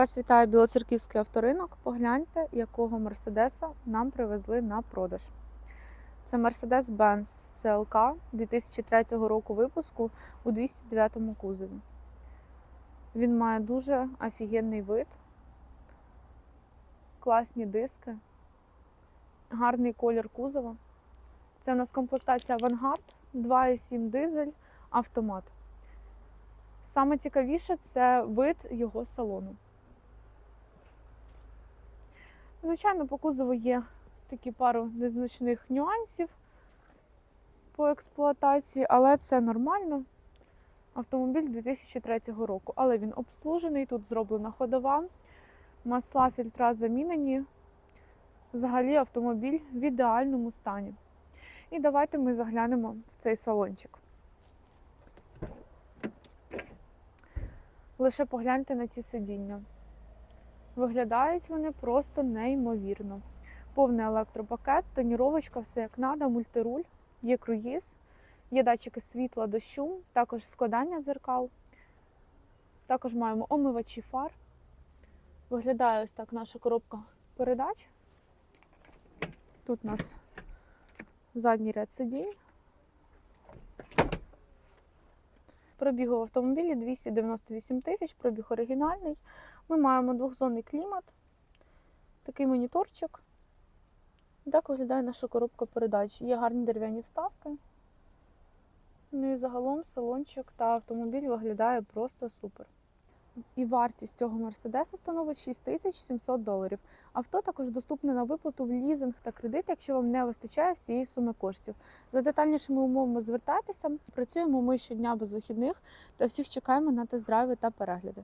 Вас вітає Білоцерківський авторинок. Погляньте, якого Мерседеса нам привезли на продаж. Це Mercedes-Benz CLK 2003 року випуску у 209 кузові. Він має дуже офігенний вид, класні диски, гарний колір кузова. Це у нас комплектація Vanguard 2,7 дизель, автомат. Саме цікавіше це вид його салону. Звичайно, по кузову є такі пару незначних нюансів по експлуатації, але це нормально. Автомобіль 2003 року, але він обслужений, тут зроблена ходова, масла фільтра замінені. Взагалі автомобіль в ідеальному стані. І давайте ми заглянемо в цей салончик. Лише погляньте на ці сидіння. Виглядають вони просто неймовірно. Повний електропакет, тоніровочка, все як надо, мультируль, є круїз, є датчики світла, дощу, також складання дзеркал. Також маємо омивачі фар. Виглядає ось так наша коробка передач. Тут у нас задній ряд сидінь. Пробігу в автомобілі 298 тисяч, пробіг оригінальний. Ми маємо двохзонний клімат, такий моніторчик. Так виглядає наша коробка передач. Є гарні дерев'яні вставки. Ну і загалом салончик та автомобіль виглядає просто супер. І вартість цього Мерседеса становить 6700 доларів. Авто також доступне на виплату в лізинг та кредит, якщо вам не вистачає всієї суми коштів. За детальнішими умовами звертайтеся. Працюємо ми щодня без вихідних та всіх чекаємо на тест-драйви та перегляди.